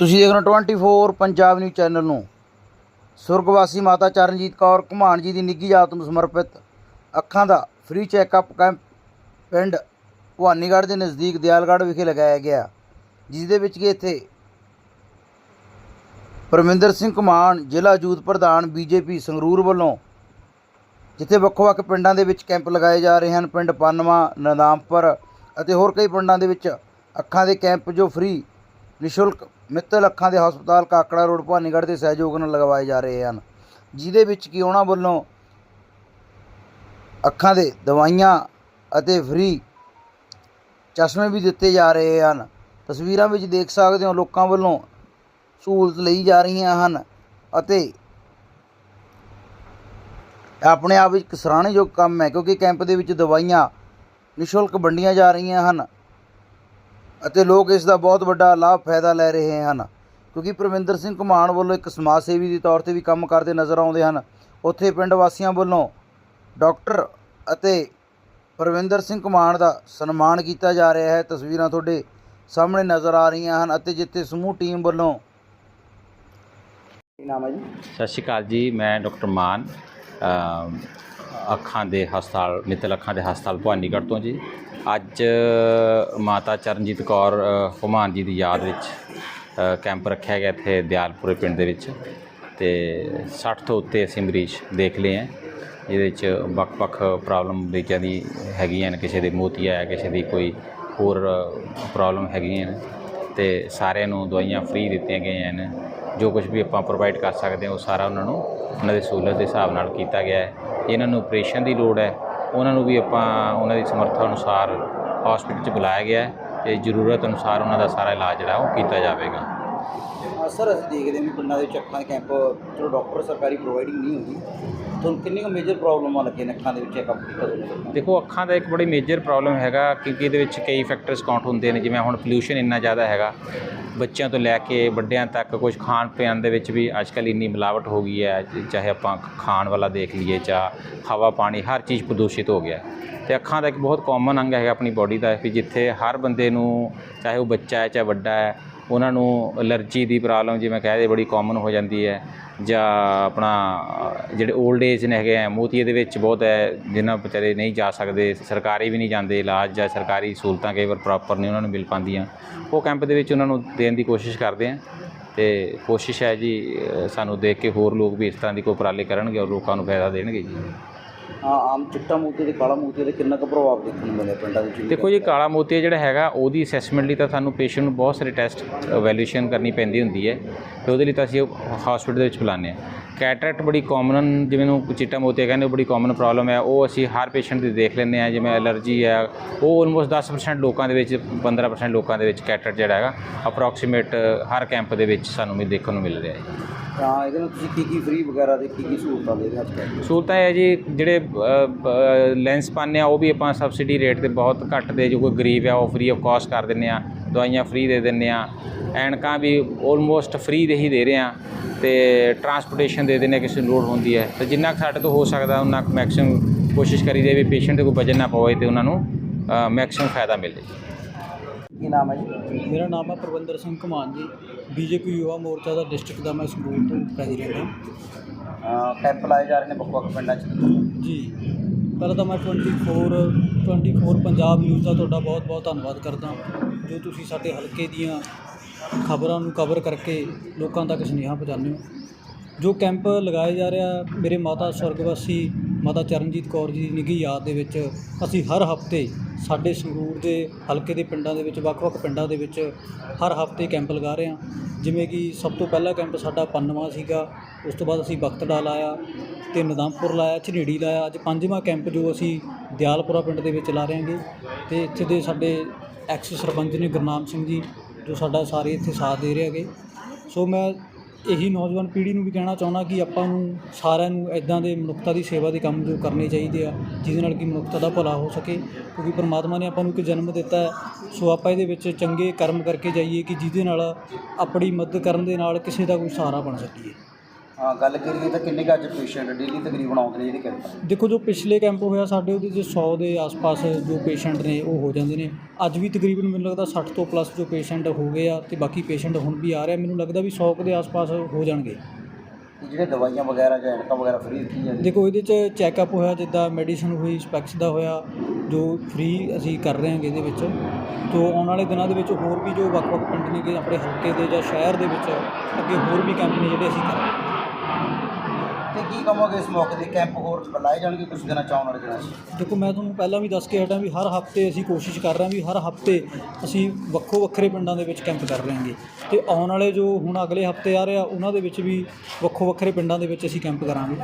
ਤੁਸੀਂ ਦੇਖ ਰਹੇ ਹੋ 24 ਪੰਜਾਬ ਨਿਊਜ਼ ਚੈਨਲ ਨੂੰ। ਸੁਰਗਵਾਸੀ ਮਾਤਾ ਚਰਨਜੀਤ ਕੌਰ ਘੁਮਾਣ ਜੀ ਦੀ ਨਿੱਘੀ ਯਾਦ ਨੂੰ ਸਮਰਪਿਤ ਅੱਖਾਂ ਦਾ ਫ੍ਰੀ ਚੈੱਕਅਪ ਕੈਂਪ ਪਿੰਡ ਭਵਾਨੀਗੜ੍ਹ ਦੇ ਨਜ਼ਦੀਕ ਦਿਆਲਗੜ੍ਹ ਵਿਖੇ ਲਗਾਇਆ ਗਿਆ ਜਿਸ ਦੇ ਵਿੱਚ ਕਿ ਇੱਥੇ ਪਰਮਿੰਦਰ ਸਿੰਘ ਘੁਮਾਣ ਜ਼ਿਲ੍ਹਾ ਜੂਥ ਪ੍ਰਧਾਨ ਬੀਜੇਪੀ ਸੰਗਰੂਰ ਵੱਲੋਂ, ਜਿੱਥੇ ਵੱਖ-ਵੱਖ ਪਿੰਡਾਂ ਦੇ ਵਿੱਚ ਕੈਂਪ ਲਗਾਏ ਜਾ ਰਹੇ ਹਨ, ਪਿੰਡ ਪਾਨਵਾ, ਨਦਾਮਪੁਰ ਅਤੇ ਹੋਰ ਕਈ ਪਿੰਡਾਂ ਦੇ ਵਿੱਚ ਅੱਖਾਂ ਦੇ ਕੈਂਪ ਜੋ ਫ੍ਰੀ ਨਿਸ਼ੁਲਕ ਮਿੱਤਲ ਅੱਖਾਂ ਦੇ ਹਸਪਤਾਲ ਕਾਕੜਾ ਰੋਡ ਭਾਨੀਗੜ੍ਹ ਦੇ ਸਹਿਯੋਗ ਨਾਲ ਲਗਵਾਏ ਜਾ ਰਹੇ ਹਨ, ਜਿਹਦੇ ਵਿੱਚ ਕਿ ਉਹਨਾਂ ਵੱਲੋਂ ਅੱਖਾਂ ਦੇ ਦਵਾਈਆਂ ਅਤੇ ਫ੍ਰੀ ਚਸ਼ਮੇ ਵੀ ਦਿੱਤੇ ਜਾ ਰਹੇ ਹਨ। ਤਸਵੀਰਾਂ ਵਿੱਚ ਦੇਖ ਸਕਦੇ ਹੋ, ਲੋਕਾਂ ਵੱਲੋਂ ਸਹੂਲਤ ਲਈ ਜਾ ਰਹੀਆਂ ਹਨ ਅਤੇ ਆਪਣੇ ਆਪ ਵਿੱਚ ਇੱਕ ਸਰਾਹਣਯੋਗ ਕੰਮ ਹੈ, ਕਿਉਂਕਿ ਕੈਂਪ ਦੇ ਵਿੱਚ ਦਵਾਈਆਂ ਨਿਸ਼ੁਲਕ ਵੰਡੀਆਂ ਜਾ ਰਹੀਆਂ ਹਨ। ਅਤੇ ਲੋਕ ਇਸ ਦਾ ਬਹੁਤ ਵੱਡਾ ਲਾਭ ਫਾਇਦਾ ਲੈ ਰਹੇ ਹਨ। ਕਿਉਂਕਿ ਪ੍ਰਵਿੰਦਰ ਸਿੰਘ ਘੁਮਾਣ ਵੱਲੋਂ ਇੱਕ ਸਮਾਜ ਸੇਵੀ ਦੇ ਤੌਰ ਤੇ ਵੀ ਕੰਮ ਕਰਦੇ ਨਜ਼ਰ ਆਉਂਦੇ ਹਨ। ਉੱਥੇ ਪਿੰਡ ਵਾਸੀਆਂ ਵੱਲੋਂ ਡਾਕਟਰ ਅਤੇ ਪ੍ਰਵਿੰਦਰ ਸਿੰਘ ਘੁਮਾਣ ਦਾ ਸਨਮਾਨ ਕੀਤਾ ਜਾ ਰਿਹਾ ਹੈ। ਤਸਵੀਰਾਂ ਤੁਹਾਡੇ ਸਾਹਮਣੇ ਨਜ਼ਰ ਆ ਰਹੀਆਂ ਹਨ ਅਤੇ ਜਿੱਥੇ ਸਮੂਹ ਟੀਮ ਵੱਲੋਂ ਕੀ ਨਾਮ ਹੈ ਜੀ? ਸਤਿ ਸ਼੍ਰੀ ਅਕਾਲ ਜੀ, ਮੈਂ ਡਾਕਟਰ ਮਾਨ, ਅਮ, ਅੱਖਾਂ ਦੇ ਹਸਪਤਾਲ, ਮਿੱਤਲ ਅੱਖਾਂ ਦੇ ਹਸਪਤਾਲ ਭਵਾਨੀਗੜ੍ਹ ਤੋਂ ਜੀ। ਅੱਜ ਮਾਤਾ ਚਰਨਜੀਤ ਕੌਰ ਅ, ਜੀ ਦੀ ਯਾਦ ਵਿੱਚ ਕੈਂਪ ਰੱਖਿਆ ਗਿਆ ਇੱਥੇ ਦਿਆਲਪੁਰੇ ਪਿੰਡ ਦੇ ਵਿੱਚ ਤੇ 60 ਤੋਂ ਉੱਤੇ ਅਸੀਂ ਮਰੀਜ਼ ਦੇਖ ਲਏ ਹੈ। ਜਿਹਦੇ ਵਿੱਚ ਵੱਖ-ਵੱਖ ਪ੍ਰੋਬਲਮ ਮਰੀਜ਼ਾਂ ਦੀ ਹੈਗੀਆਂ ਨੇ ਕਿਸੇ ਦੇ ਮੋਤੀਆ ਹੈ ਕਿਸੇ ਦੀ ਕੋਈ ਹੋਰ ਪ੍ਰੋਬਲਮ ਹੈਗੀਆਂ ਨੇ ਤੇ ਸਾਰਿਆਂ ਨੂੰ ਦਵਾਈਆਂ ਫ੍ਰੀ ਦਿੱਤੀਆਂ ਗਈਆਂ ਨੇ। ਜੋ ਕੁਝ ਵੀ ਆਪਾਂ ਪ੍ਰੋਵਾਈਡ ਕਰ ਸਕਦੇ ਹਾਂ ਉਹ ਸਾਰਾ ਉਹਨਾਂ ਨੂੰ ਉਹਨਾਂ ਦੇ ਸਹੂਲਤ ਦੇ ਹਿਸਾਬ ਨਾਲ ਕੀਤਾ ਗਿਆ ਹੈ। ਇਹਨਾਂ ਨੂੰ ਆਪਰੇਸ਼ਨ ਦੀ ਲੋੜ ਹੈ ਉਹਨਾਂ ਨੂੰ ਵੀ ਆਪਾਂ ਉਹਨਾਂ ਦੀ ਸਮਰੱਥਾ ਅਨੁਸਾਰ ਹਸਪੀਟਲ 'ਚ ਬੁਲਾਇਆ ਗਿਆ ਹੈ ਤੇ ਜ਼ਰੂਰਤ ਅਨੁਸਾਰ ਉਹਨਾਂ ਦਾ ਸਾਰਾ ਇਲਾਜ ਜਿਹੜਾ ਉਹ ਕੀਤਾ ਜਾਵੇਗਾ। ਸਰ ਅਸੀਂ ਦੇਖਦੇ ਹਾਂ ਵੀ ਪਿੰਡਾਂ ਦੇ ਅੱਖਾਂ ਦੇ ਕੈਂਪ ਚਲੋ ਡਾਕਟਰ ਸਰਕਾਰੀ ਪ੍ਰੋਵਾਈਡਿੰਗ ਨਹੀਂ ਹੁੰਦੀ ਤੁਹਾਨੂੰ ਕਿੰਨੀ ਕੁ ਮੇਜਰ ਪ੍ਰੋਬਲਮਾਂ ਲੱਗੀਆਂ ਨੇ ਅੱਖਾਂ ਦੇ ਵਿੱਚ ਚੈੱਕਅਪ ਕੀਤਾ ਤੁਹਾਨੂੰ ਦੇਖੋ ਅੱਖਾਂ ਦਾ ਇੱਕ ਬੜੀ ਮੇਜਰ ਪ੍ਰੋਬਲਮ ਹੈਗਾ ਕਿਉਂਕਿ ਇਹਦੇ ਵਿੱਚ ਕਈ ਫੈਕਟਰਸ ਕਾਊਂਟ ਹੁੰਦੇ ਨੇ ਜਿਵੇਂ ਹੁਣ ਪੋਲਿਊਸ਼ਨ ਇੰਨਾ ਜ਼ਿਆਦਾ ਹੈਗਾ ਬੱਚਿਆਂ ਤੋਂ ਲੈ ਕੇ ਵੱਡਿਆਂ ਤੱਕ ਕੁਝ ਖਾਣ ਪੀਣ ਦੇ ਵਿੱਚ ਵੀ ਅੱਜ ਅੱਜਕੱਲ ਇੰਨੀ ਮਿਲਾਵਟ ਹੋ ਗਈ ਹੈ, ਚਾਹੇ ਆਪਾਂ ਖਾਣ ਵਾਲਾ ਦੇਖ ਲਈਏ ਜਾਂ ਹਵਾ ਪਾਣੀ ਹਰ ਚੀਜ਼ ਪ੍ਰਦੂਸ਼ਿਤ ਹੋ ਗਿਆ। ਤੇ ਅੱਖਾਂ ਦਾ ਇੱਕ ਬਹੁਤ ਕਾਮਨ ਅੰਗ ਹੈਗਾ ਆਪਣੀ ਬਾਡੀ ਦਾ ਵੀ ਜਿੱਥੇ ਹਰ ਬੰਦੇ ਨੂੰ ਚਾਹੇ ਉਹ ਬੱਚਾ ਹੈ, ਚਾਹੇ ਵੱਡਾ ਹੈ ਉਹਨਾਂ ਨੂੰ ਅਲਰਜੀ ਦੀ ਪ੍ਰੋਬਲਮ ਜਿਵੇਂ ਕਹਦੇ ਬੜੀ ਕਾਮਨ ਹੋ ਜਾਂਦੀ ਹੈ ਜਾਂ ਆਪਣਾ ਜਿਹੜੇ 올ਡ ਏਜ ਨੇ ਹੈਗੇ ਆ, ਮੋਤੀਏ ਦੇ ਵਿੱਚ ਬਹੁਤ ਹੈ, ਜਿਨ੍ਹਾਂ ਵਿਚਾਰੇ ਨਹੀਂ ਜਾ ਸਕਦੇ, ਸਰਕਾਰੀ ਵੀ ਨਹੀਂ ਜਾਂਦੇ, ਇਲਾਜ ਜਾਂ ਸਰਕਾਰੀ ਸਹੂਲਤਾਂ ਕਈ ਵਾਰ ਪ੍ਰੋਪਰ ਨਹੀਂ ਉਹਨਾਂ ਨੂੰ ਮਿਲ ਪਾਉਂਦੀਆਂ। ਉਹ ਕੈਂਪ ਦੇ ਵਿੱਚ ਉਹਨਾਂ ਨੂੰ ਦੇਣ ਦੀ ਕੋਸ਼ਿਸ਼ ਕਰਦੇ ਆ ਤੇ ਕੋਸ਼ਿਸ਼ ਹੈ ਜੀ ਸਾਨੂੰ ਦੇਖ ਕੇ ਹੋਰ ਲੋਕ ਵੀ ਇਸ ਤਰ੍ਹਾਂ ਦੀ ਕੋਈ ਉਪਰਾਲੇ ਕਰਨਗੇ ਔਰ ਲੋਕਾਂ ਨੂੰ ਫਾਇਦਾ ਦੇਣਗੇ ਜੀ। ਆਮ ਚਿੱਟਾ ਮੋਤੀ ਤੇ ਕਾਲਾ ਮੋਤੀ ਦੇ ਕਿੰਨਾ ਕੁ ਪ੍ਰਭਾਵ ਦੇਖਣ ਨੂੰ ਮਿਲਿਆ ਪਿੰਡਾਂ ਵਿੱਚ? ਦੇਖੋ ਜੀ, ਕਾਲਾ ਮੋਤੀ ਜਿਹੜਾ ਹੈਗਾ, ਉਹਦੀ ਅਸੈਸਮੈਂਟ ਲਈ ਤਾਂ ਸਾਨੂੰ ਪੇਸ਼ੈਂਟ ਨੂੰ ਬਹੁਤ ਸਾਰੇ ਟੈਸਟ ਵੈਲਿਊਏਸ਼ਨ ਕਰਨੀ ਪੈਂਦੀ ਹੁੰਦੀ ਹੈ ਤੇ ਉਹਦੇ ਲਈ ਤਾਂ ਅਸੀਂ ਹਸਪੀਟਲ ਦੇ ਵਿੱਚ ਬੁਲਾਉਂਦੇ ਹਾਂ। ਕੈਟਰੈਕਟ ਬੜੀ ਕਾਮਨ ਜਿਵੇਂ ਨੂੰ ਚਿੱਟਾ ਮੋਤੀ ਕਹਿੰਦੇ, ਉਹ ਬੜੀ ਕਾਮਨ ਪ੍ਰੋਬਲਮ ਹੈ। ਉਹ ਅਸੀਂ ਹਰ ਪੇਸ਼ੈਂਟ ਦੀ ਦੇਖ ਲੈਂਦੇ ਹਾਂ, ਜਿਵੇਂ ਐਲਰਜੀ ਹੈ, ਉਹ ਆਲਮੋਸਟ 10% ਲੋਕਾਂ ਦੇ ਵਿੱਚ 15% ਲੋਕਾਂ ਦੇ ਵਿੱਚ ਕੈਟਰੈਕਟ ਜਿਹੜਾ ਹੈਗਾ ਅਪਰੋਕਸੀਮੇਟ ਹਰ ਕੈਂਪ ਦੇ ਵਿੱਚ ਸਾਨੂੰ ਵੀ ਦੇਖਣ ਨੂੰ ਮਿਲ ਰਿਹਾ ਹੈ। ਹਾਂ ਇਹਦੇ ਨਾਲ ਤੁਸੀਂ ਕੀ ਕੀ ਫ੍ਰੀ ਵਗੈਰਾ ਦੇ ਕੀ ਕੀ ਸਹੂਲਤਾਂ ਦੇ ਰਹੇ ਹੋ ਅੱਜ ਕੱਲ੍ਹ? ਸਹੂਲਤਾਂ ਹੈ ਜੀ, ਜਿਹੜੇ ਲੈਂਸ ਪਾਉਂਦੇ ਆ, ਉਹ ਵੀ ਆਪਾਂ ਸਬਸਿਡੀ ਰੇਟ ਤੇ ਬਹੁਤ ਘੱਟ ਦੇ, ਜੋ ਕੋਈ ਗਰੀਬ ਆ, ਉਹ ਫ੍ਰੀ ਆਫ ਕਾਸਟ ਕਰ ਦਿੰਦੇ ਆ, ਦਵਾਈਆਂ ਫ੍ਰੀ ਦੇ ਦਿੰਦੇ ਆ। ਐਨਕਾਂ ਵੀ ਆਲਮੋਸਟ ਫ੍ਰੀ ਦੇ ਹੀ ਦੇ ਰਹੇ ਆ ਤੇ ਟਰਾਂਸਪੋਰਟੇਸ਼ਨ ਦੇ ਦਿੰਦੇ ਆ, ਕਿਸੇ ਨੂੰ ਲੋੜ ਹੁੰਦੀ ਹੈ। ਤੇ ਜਿੰਨਾ ਕੁ ਸਾਡੇ ਤੋਂ ਹੋ ਸਕਦਾ ਉਹਨਾਂ ਕੁ ਮੈਕਸਿਮਮ ਕੋਸ਼ਿਸ਼ ਕਰੀਦੇ ਵੀ ਪੇਸ਼ੈਂਟ ਦੇ ਕੋਈ ਵਜਨ ਨਾ ਪਵੇ ਤੇ ਉਹਨਾਂ ਨੂੰ ਮੈਕਸਿਮਮ ਫਾਇਦਾ ਮਿਲੇ। ਕੀ ਨਾਮ ਹੈ ਜੀ? ਮੇਰਾ ਨਾਮ ਹੈ ਪ੍ਰਵਿੰਦਰ ਸਿੰਘ ਘਮਾਨ ਜੀ। ਬੀਜੇਪੀ ਯੁਵਾ ਮੋਰਚਾ ਦਾ ਡਿਸਟ੍ਰਿਕਟ ਦਾ ਮੈਂ ਸੰਗਰੂਰ ਤੋਂ ਪ੍ਰੈਜ਼ੀਡੈਂਟ ਹਾਂ। ਕੈਂਪ ਲਾਏ ਜਾ ਰਹੇ ਨੇ ਵੱਖ ਵੱਖ ਪਿੰਡਾਂ 'ਚ। ਜੀ। ਪਹਿਲਾਂ ਤਾਂ ਮੈਂ 24 24 ਪੰਜਾਬ ਨਿਊਜ਼ ਦਾ ਤੁਹਾਡਾ ਬਹੁਤ-ਬਹੁਤ ਧੰਨਵਾਦ ਕਰਦਾ ਜੋ ਤੁਸੀਂ ਸਾਡੇ ਹਲਕੇ ਦੀਆਂ ਖਬਰਾਂ ਨੂੰ ਕਵਰ ਕਰਕੇ ਲੋਕਾਂ ਤੱਕ ਸੁਨੇਹਾ ਪਹੁੰਚਾਉਂਦੇ ਹੋ। ਜੋ ਕੈਂਪ ਲਗਾਇਆ ਜਾ ਰਿਹਾ ਮੇਰੇ ਮਾਤਾ ਸਵਰਗਵਾਸੀ ਮਾਤਾ ਚਰਨਜੀਤ ਕੌਰ ਜੀ ਦੀ ਨਿੱਘੀ ਯਾਦ ਦੇ ਵਿੱਚ ਅਸੀਂ ਹਰ ਹਫ਼ਤੇ ਸਾਡੇ ਸੰਗਰੂਰ ਦੇ ਹਲਕੇ ਦੇ ਪਿੰਡਾਂ ਦੇ ਵਿੱਚ, ਵੱਖ-ਵੱਖ ਪਿੰਡਾਂ ਦੇ ਵਿੱਚ ਹਰ ਹਫ਼ਤੇ ਕੈਂਪ ਲਗਾ ਰਹੇ ਹਾਂ। ਜਿਵੇਂ ਕਿ ਸਭ ਤੋਂ ਪਹਿਲਾ ਕੈਂਪ ਸਾਡਾ ਪੰਨਵਾ ਸੀਗਾ, ਉਸ ਤੋਂ ਬਾਅਦ ਅਸੀਂ ਬਖਤੜਾ ਲਾਇਆ ਤੇ ਨਦਾਮਪੁਰ ਲਾਇਆ ਝਨੇੜੀ ਲਾਇਆ। ਅੱਜ ਪੰਜਵਾਂ ਕੈਂਪ ਜੋ ਅਸੀਂ ਦਿਆਲਪੁਰਾ ਪਿੰਡ ਦੇ ਵਿੱਚ ਲਾ ਰਹੇ ਹਾਂਗੇ ਤੇ ਇੱਥੇ ਦੇ ਸਾਡੇ ਐਕਸ ਸਰਪੰਚ ਨੇ ਗੁਰਨਾਮ ਸਿੰਘ ਜੀ, ਜੋ ਸਾਡਾ ਸਾਰੇ ਇੱਥੇ ਸਾਥ ਦੇ ਰਹੇ ਹੈਗੇ। ਸੋ ਮੈਂ ਇਹੀ ਨੌਜਵਾਨ ਪੀੜ੍ਹੀ ਨੂੰ ਵੀ ਕਹਿਣਾ ਚਾਹੁੰਦਾ ਕਿ ਆਪਾਂ ਨੂੰ ਸਾਰਿਆਂ ਨੂੰ ਇਦਾਂ ਦੇ ਮਨੁੱਖਤਾ ਦੀ ਸੇਵਾ ਦੇ ਕੰਮ ਜੋ ਕਰਨੇ ਚਾਹੀਦੇ ਆ, ਜਿਹਦੇ ਨਾਲ ਕਿ ਮਨੁੱਖਤਾ ਦਾ ਭਲਾ ਹੋ ਸਕੇ। ਕਿਉਂਕਿ ਪਰਮਾਤਮਾ ਨੇ ਆਪਾਂ ਨੂੰ ਇੱਕ ਜਨਮ ਦਿੱਤਾ ਸੋ ਆਪਾਂ ਇਹਦੇ ਵਿੱਚ ਚੰਗੇ ਕਰਮ ਕਰਕੇ ਜਾਈਏ ਕਿ ਜਿਹਦੇ ਨਾਲ ਆਪਣੀ ਮਦਦ ਕਰਨ ਦੇ ਨਾਲ ਕਿਸੇ ਦਾ ਕੋਈ ਸਹਾਰਾ ਬਣ ਸਕੀਏ। ਹਾਂ ਗੱਲ ਕਰੀਏ ਤਾਂ ਕਿੰਨੇ ਕੁ ਅੱਜ ਪੇਸ਼ੈਂਟ ਡੇਲੀ ਤਕਰੀਬਨ ਆਉਂਦੇ ਨੇ ਜਿਹੜੇ ਕੈਂਪ ਦੇਖੋ ਜੋ ਪਿਛਲੇ ਕੈਂਪ ਹੋਇਆ ਸਾਡੇ ਉਹਦੇ 'ਚ 100 ਦੇ ਆਸ-ਪਾਸ ਜੋ ਪੇਸ਼ੈਂਟ ਨੇ ਉਹ ਹੋ ਜਾਂਦੇ ਨੇ। ਅੱਜ ਵੀ ਤਕਰੀਬਨ ਮੈਨੂੰ ਲੱਗਦਾ 60 ਤੋਂ ਪਲੱਸ ਜੋ ਪੇਸ਼ੈਂਟ ਹੋ ਗਏ ਆ ਤੇ ਬਾਕੀ ਪੇਸ਼ੈਂਟ ਹੁਣ ਵੀ ਆ ਰਿਹਾ ਮੈਨੂੰ ਲੱਗਦਾ ਵੀ 100 ਕੁ ਦੇ ਆਸ-ਪਾਸ ਹੋ ਜਾਣਗੇ। ਜਿਹੜੇ ਦਵਾਈਆਂ ਵਗੈਰਾ ਜਾਂ ਐਨਕਾਂ ਵਗੈਰਾ ਫ੍ਰੀ ਦਿੱਤੀ ਜਾਂਦੀ ਦੇਖੋ ਇਹਦੇ 'ਚ ਚੈੱਕਅਪ ਹੋਇਆ ਜਿੱਦਾਂ ਮੈਡੀਸਨ ਹੋਈ ਸਪੈਕਸ ਦਾ ਹੋਇਆ ਜੋ ਫ੍ਰੀ ਅਸੀਂ ਕਰ ਰਹੇ ਹਾਂਗੇ ਇਹਦੇ ਵਿੱਚ। ਤੋਂ ਆਉਣ ਵਾਲੇ ਦਿਨਾਂ ਦੇ ਵਿੱਚ ਹੋਰ ਵੀ ਜੋ ਵੱਖ-ਵੱਖ ਪਿੰਡ ਨੇਗੇ ਆਪਣੇ ਹਲਕੇ ਦੇ ਜਾਂ ਸ਼ਹਿਰ ਦੇ ਵਿੱਚ ਅੱਗੇ ਹੋਰ ਵੀ ਕੈਂਪ ਨੇ ਜਿਹੜੇ ਅਸੀਂ ਕਰਾਂਗੇ। ਤੇ ਕੀ ਕਹੋਗੇ ਇਸ ਮੌਕੇ ਤੇ ਕੈਂਪ ਹੋਰ ਬੁਲਾਏ ਜਾਣਗੇ ਕੁਝ ਦਿਨਾਂ ਚ ਵਾਲੇ ਦਿਨਾਂ 'ਚ? ਦੇਖੋ, ਮੈਂ ਤੁਹਾਨੂੰ ਪਹਿਲਾਂ ਵੀ ਦੱਸ ਕੇ ਹਟਾਂ ਵੀ ਹਰ ਹਫ਼ਤੇ ਅਸੀਂ ਕੋਸ਼ਿਸ਼ ਕਰ ਰਹੇ ਹਾਂ ਵੀ ਹਰ ਹਫ਼ਤੇ ਅਸੀਂ ਵੱਖੋ ਵੱਖਰੇ ਪਿੰਡਾਂ ਦੇ ਵਿੱਚ ਕੈਂਪ ਕਰ ਰਹੇ ਹਾਂਗੇ ਤੇ ਆਉਣ ਵਾਲੇ ਜੋ ਹੁਣ ਅਗਲੇ ਹਫ਼ਤੇ ਆ ਰਹੇ ਆ, ਉਹਨਾਂ ਦੇ ਵਿੱਚ ਵੀ ਵੱਖੋ ਵੱਖਰੇ ਪਿੰਡਾਂ ਦੇ ਵਿੱਚ ਅਸੀਂ ਕੈਂਪ ਕਰਾਂਗੇ।